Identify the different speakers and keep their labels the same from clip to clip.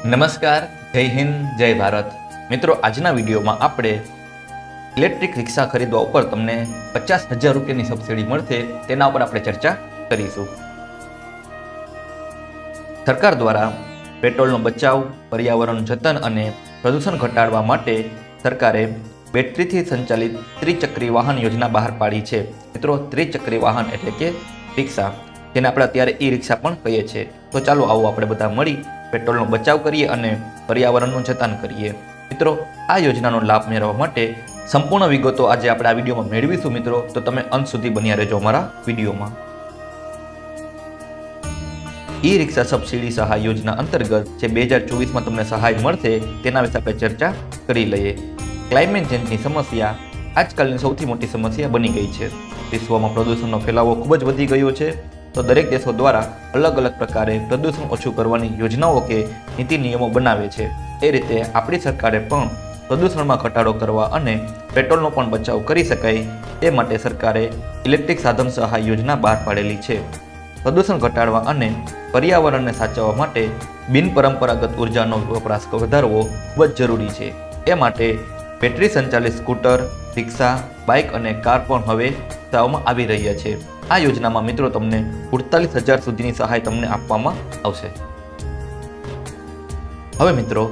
Speaker 1: નમસ્કાર, જય હિન્દ, જય ભારત. મિત્રો, આજના વિડીયોમાં આપણે ઇલેક્ટ્રિક રિક્ષા ખરીદવા ઉપર તમને પચાસ હજાર રૂપિયાની સબસિડી મળશે, તેના ઉપર આપણે ચર્ચા કરીશું. સરકાર દ્વારા પેટ્રોલનો બચાવ, પર્યાવરણનું જતન અને પ્રદૂષણ ઘટાડવા માટે સરકારે બેટરીથી સંચાલિત ત્રિચક્રી વાહન યોજના બહાર પાડી છે. મિત્રો, ત્રિચક્રી વાહન એટલે કે રિક્ષા. જેને આપણે અત્યારે ઈ રિક્ષા પણ કહીએ છીએ. તો ચાલો આવો આપણે બધા મળી પેટ્રોલનો બચાવ કરીએ અને પર્યાવરણનું જતન કરીએ. મિત્રો, આ યોજનાનો લાભ મેળવવા માટે સંપૂર્ણ વિગતો આજે આપણે આ વિડીયોમાં મેળવીશું. મિત્રો, તો તમે અંત સુધી બન્યા રહેજો અમારા વિડીયોમાં. ઈ રિક્ષા સબસિડી સહાય યોજના અંતર્ગત જે બે હજાર ચોવીસમાં તમને સહાય મળશે, તેના વિશે આપણે ચર્ચા કરી લઈએ. ક્લાઇમેટ ચેન્જની સમસ્યા આજકાલની સૌથી મોટી સમસ્યા બની ગઈ છે. વિશ્વમાં પ્રદૂષણનો ફેલાવો ખૂબ જ વધી ગયો છે. તો દરેક દેશો દ્વારા અલગ અલગ પ્રકારે પ્રદૂષણ ઓછું કરવાની યોજનાઓ કે નીતિ નિયમો બનાવે છે. એ રીતે આપણી સરકારે પણ પ્રદૂષણમાં ઘટાડો કરવા અને પેટ્રોલનો પણ બચાવ કરી શકાય તે માટે સરકારે ઇલેક્ટ્રિક સાધન સહાય યોજના બહાર પાડેલી છે. પ્રદૂષણ ઘટાડવા અને પર્યાવરણને સાચવવા માટે બિનપરંપરાગત ઉર્જાનો વપરાશ વધારવો ખૂબ જ જરૂરી છે. એ માટે બેટરી સંચાલિત સ્કૂટર, રિક્ષા, બાઇક અને કાર પણ હવે વિકસાવવામાં આવી રહ્યા છે. આ યોજનામાં મિત્રો તમને અડતાલીસ હજાર સુધીની સહાય તમને આપવામાં આવશે. હવે મિત્રો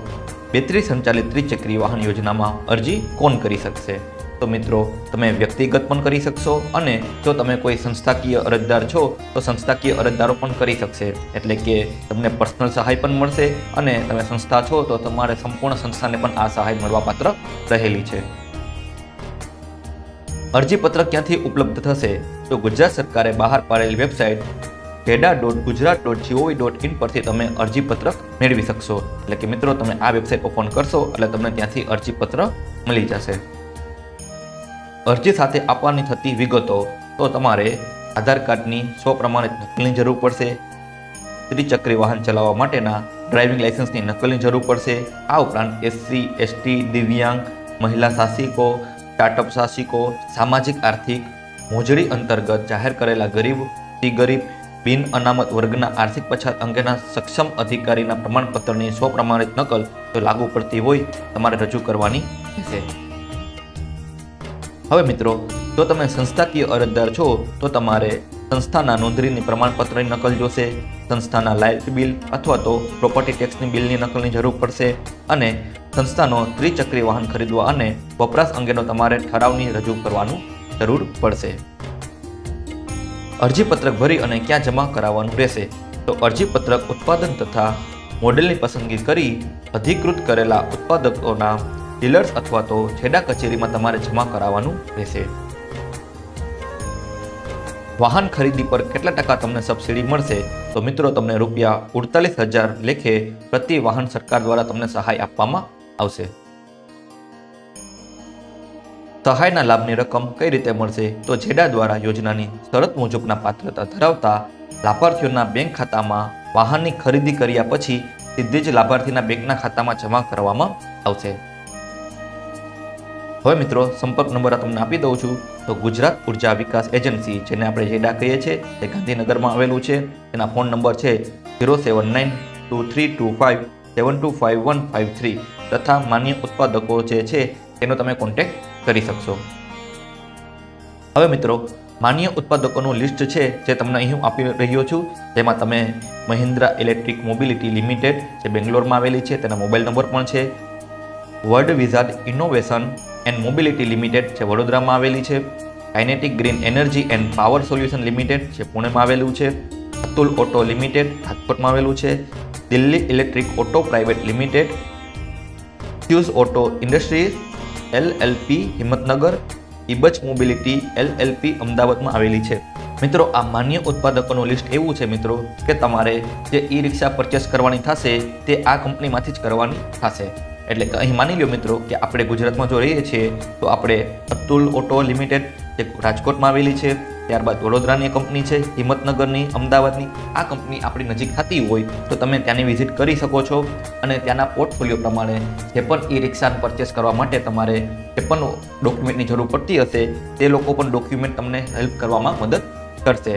Speaker 1: બેટરી સંચાલિત ત્રિચક્રી વાહન યોજનામાં અરજી કોણ કરી શકશે? તો મિત્રો, તમે વ્યક્તિગત પણ કરી શકશો અને જો તમે કોઈ સંસ્થાકીય અરજદાર છો, તો સંસ્થાકીય અરજદારો પણ કરી શકશે. એટલે કે તમને પર્સનલ સહાય પણ મળશે અને તમે સંસ્થા છો, તો તમારે સંપૂર્ણ સંસ્થાને પણ આ સહાય મળવા પાત્ર રહેલી છે. અરજીપત્ર ક્યાંથી ઉપલબ્ધ થશે તો ગુજરાત સરકારે બહાર પાડેલી website કેડા dot Gujarat dot GOV dot in પરથી તમે અરજીપત્રક મેળવી શકશો. એટલે કે મિત્રો, તમે આ વેબસાઇટ ઓપન કરશો, એટલે તમને ત્યાંથી અરજીપત્ર મળી જશે. અરજી સાથે આપવાની થતી વિગતો તો તમારે આધાર કાર્ડની સો પ્રમાણે નકલની જરૂર પડશે. ત્રિચક્રી વાહન ચલાવવા માટેના ડ્રાઇવિંગ લાઇસન્સની નકલની જરૂર પડશે. આ ઉપરાંત એસસી, એસટી, દિવ્યાંગ, મહિલા સાહસિકો સ્ટાર્ટઅપ સાહસિકો, સામાજિક, આર્થિક મોજડી અંતર્ગત જાહેર કરેલા ગરીબ, અતિ ગરીબ, બિન અનામત વર્ગના આર્થિક પછાત અંગેના સક્ષમ અધિકારીના પ્રમાણપત્રની સ્વપ્રમાણિત નકલ જો લાગુ પડતી હોય, તમારે રજૂ કરવાની રહેશે હવે મિત્રો, જો તમે સંસ્થાકીય અરજદાર છો, તો તમારે સંસ્થાના નોંધણીની પ્રમાણપત્રની નકલ જોશે, સંસ્થાના લાઇટ બિલ અથવા તો પ્રોપર્ટી ટેક્સની બિલની નકલની જરૂર પડશે અને સંસ્થાનો ત્રિચક્રી વાહન ખરીદવા અને વપરાશ અંગેનો તમારે ઠરાવની રજૂ કરવાનું જરૂર પડશે. અરજીપત્રક ભરી અને ક્યાં જમા કરાવવાનું રહેશે? તો અરજીપત્રક ઉત્પાદન તથા મોડેલની પસંદગી કરી અધિકૃત કરેલા ઉત્પાદકોના ડીલર્સ અથવા તો છેડા કચેરીમાં તમારે જમા કરાવવાનું રહેશે. વાહન ખરીદી પર કેટલા ટકા તમને સબસિડી મળશે? તો મિત્રો, તમને રૂપિયા અડતાલીસ હજાર લેખે પ્રતિ વાહન સરકાર દ્વારા તમને સહાય આપવામાં આવશે. સહાયના લાભની રકમ કઈ રીતે મળશે? તો જેડા દ્વારા યોજનાની શરત મુજબના પાત્રતા ધરાવતા લાભાર્થીઓના બેંક ખાતામાં વાહનની ખરીદી કર્યા પછી સીધી જ લાભાર્થીના બેંકના ખાતામાં જમા કરવામાં આવશે. હવે મિત્રો, સંપર્ક નંબર આ તમને આપી દઉં છું. તો ગુજરાત ઊર્જા વિકાસ એજન્સી, જેને આપણે જેડા કહીએ છીએ, તે ગાંધીનગરમાં આવેલું છે. તેના ફોન નંબર છે zero seven nine two three two five seven two five one five three તથા માન્ય ઉત્પાદકો જે છે, તેનો તમે કોન્ટેક્ટ કરી શકશો. હવે મિત્રો, માન્ય ઉત્પાદકોનું લિસ્ટ છે, જે તમને અહીં હું આપી રહ્યો છું. જેમાં તમે મહિન્દ્રા ઇલેક્ટ્રિક મોબિલિટી લિમિટેડ, જે બેંગ્લોરમાં આવેલી છે, તેના મોબાઈલ નંબર પણ છે. World wizard innovation and mobility limited જે વડોદરામાં આવેલી છે. Kinetic green energy and power solution limited જે પુણેમાં આવેલું છે. અતુલ ઓટો લિમિટેડ રાજકોટમાં આવેલું છે. Delhi electric auto private limited fuse auto industries LLP Himmatnagar ઇબચ mobility LLP અમદાવાદમાં આવેલી છે. મિત્રો, આ માન્ય ઉત્પાદકોનું લિસ્ટ એવું છે મિત્રો કે તમારે જે ઈ રિક્ષા પરચેસ કરવાની થશે તે આ કંપનીમાંથી જ કરવાની થશે. એટલે કે અહીં માની લો મિત્રો કે આપણે ગુજરાતમાં જો રહીએ છીએ, તો આપણે અતુલ ઓટો લિમિટેડ જે રાજકોટમાં આવેલી છે, ત્યારબાદ વડોદરાની કંપની છે, હિંમતનગરની, અમદાવાદની, આ કંપની આપણી નજીક થતી હોય, તો તમે ત્યાંની વિઝિટ કરી શકો છો. અને ત્યાંના પોર્ટફોલિયો પ્રમાણે જે પણ ઈ રિક્ષા પરચેસ કરવા માટે તમારે જે પણ ડોક્યુમેન્ટની જરૂર પડતી હશે, તે લોકો પણ ડોક્યુમેન્ટ તમને હેલ્પ કરવામાં મદદ કરશે.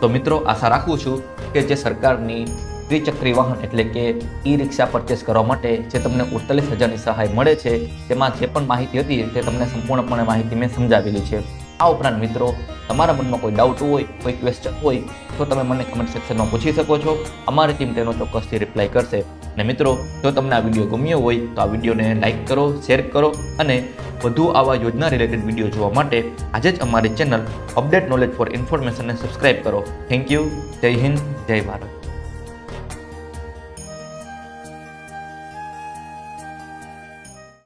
Speaker 1: તો મિત્રો આશા રાખું છું કે જે સરકારની ત્રિચક્રી વાહન એટલે કે ઈ રિક્ષા પરચેસ કરવા માટે જે તમને ઉડતાલીસ હજારની સહાય મળે છે, તેમાં જે પણ માહિતી હતી તે તમને સંપૂર્ણપણે માહિતી મેં સમજાવેલી છે. આ ઉપરાંત મિત્રો, તમારા મનમાં કોઈ ડાઉટ હોય, કોઈ ક્વેશ્ચન હોય, તો તમે મને કમેન્ટ સેક્શનમાં પૂછી શકો છો. અમારી ટીમ તેનો ચોક્કસથી રિપ્લાય કરશે. અને મિત્રો, જો તમને આ વીડિયો ગમ્યો હોય, તો આ વિડીયોને લાઇક કરો શેર કરો અને વધુ આવા યોજના રિલેટેડ વીડિયો જોવા માટે આજે જ અમારી ચેનલ અપડેટ નોલેજ ફોર ઇન્ફોર્મેશનને સબસ્ક્રાઇબ કરો. થેન્ક યુ જય હિન્દ, જય ભારત.